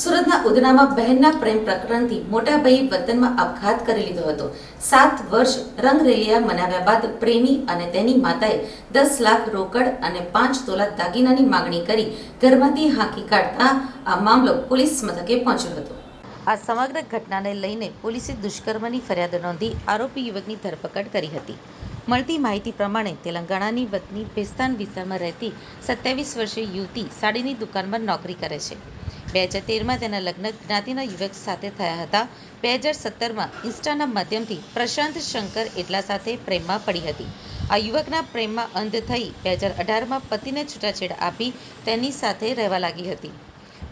સુરતના ઉધનામાં બહેનના પ્રેમ પ્રકરણથી મોટા ભાઈ વતનમાં આપઘાત કરી લીધો હતો. સાત વર્ષ રંગરેલિયા મનાવ્યા બાદ પ્રેમી અને તેની માતાએ દસ લાખ રોકડ અને પાંચ તોલા દાગીનાની માગણી કરી ઘરમાંથી હાંકી કાઢતા આ મામલો પોલીસ મથકે પહોંચ્યો હતો. આ સમગ્ર ઘટનાને લઈને પોલીસે દુષ્કર્મની ફરિયાદ નોંધી આરોપી યુવકની ધરપકડ કરી હતી. મળતી માહિતી પ્રમાણે તેલંગાણાની વતની ભેસ્તાન વિસ્તારમાં રહેતી સત્યાવીસ વર્ષીય યુવતી સાડીની દુકાનમાં નોકરી કરે છે. બે હજાર તેરમાં તેના લગ્ન જ્ઞાતિના યુવક સાથે થયા હતા. બે હજાર સત્તરમાં ઇન્સ્ટાના માધ્યમથી પ્રશાંત શંકર એટલા સાથે પ્રેમમાં પડી હતી. આ યુવકના પ્રેમમાં અંધ થઈ બે હજાર અઢારમાં પતિને છૂટાછેડા આપી તેની સાથે રહેવા લાગી હતી.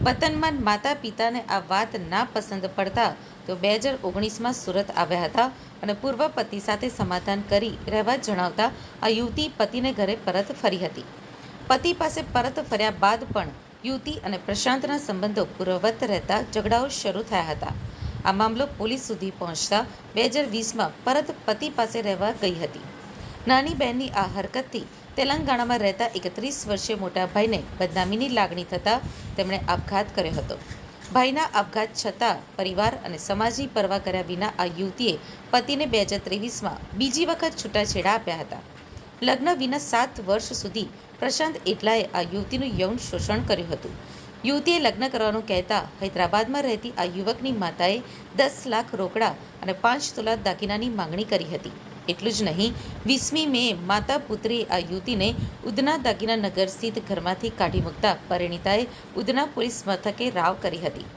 વતનમાં માતા પિતાને આ વાત ના પસંદ પડતા, તો બે હજાર ઓગણીસમાં સુરત આવ્યા હતા અને પૂર્વ પતિ સાથે સમાધાન કરી રહેવા જણાવતા આ યુવતી પતિને ઘરે પરત ફરી હતી. પતિ પાસે પરત ફર્યા બાદ પણ યુવતી અને પ્રશાંતના સંબંધો પૂર્વવત રહેતા ઝઘડાઓ શરૂ થયા હતા. આ મામલો પોલીસ સુધી પહોંચતા બે હજાર વીસમાં પરત પતિ પાસે રહેવા ગઈ હતી. નાની બહેનની આ હરકતથી તેલંગાણામાં રહેતા એકત્રીસ વર્ષીય મોટા ભાઈને બદનામીની લાગણી થતાં તેમણે આપઘાત કર્યો હતો. ભાઈના આપઘાત છતાં પરિવાર અને સમાજની પરવા કર્યા વિના આ યુવતીએ પતિને બે હજાર ત્રેવીસમાં બીજી વખત છૂટાછેડા આપ્યા હતા. લગ્ન વિના સાત વર્ષ સુધી પ્રશાંત એટલાએ આ યુવતીનું યૌન શોષણ કર્યું હતું. યુવતીએ લગ્ન કરવાનું કહેતા હૈદરાબાદમાં રહેતી આ યુવકની માતાએ દસ લાખ રોકડા અને પાંચ તોલા દાગીનાની માંગણી કરી હતી. એટલું જ નહીં, વીસમી મે માતા પુત્રીએ આ યુવતીને ઉધના દાગીના નગર સ્થિત ઘરમાંથી કાઢી મૂકતા પરિણીતાએ ઉધના પોલીસ મથકે રાવ કરી હતી.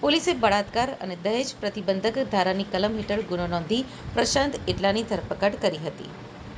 પોલીસે બળાત્કાર અને દહેજ પ્રતિબંધક ધારાની કલમ હેઠળ ગુનો નોંધી પ્રશાંત એટલાની ધરપકડ કરી હતી.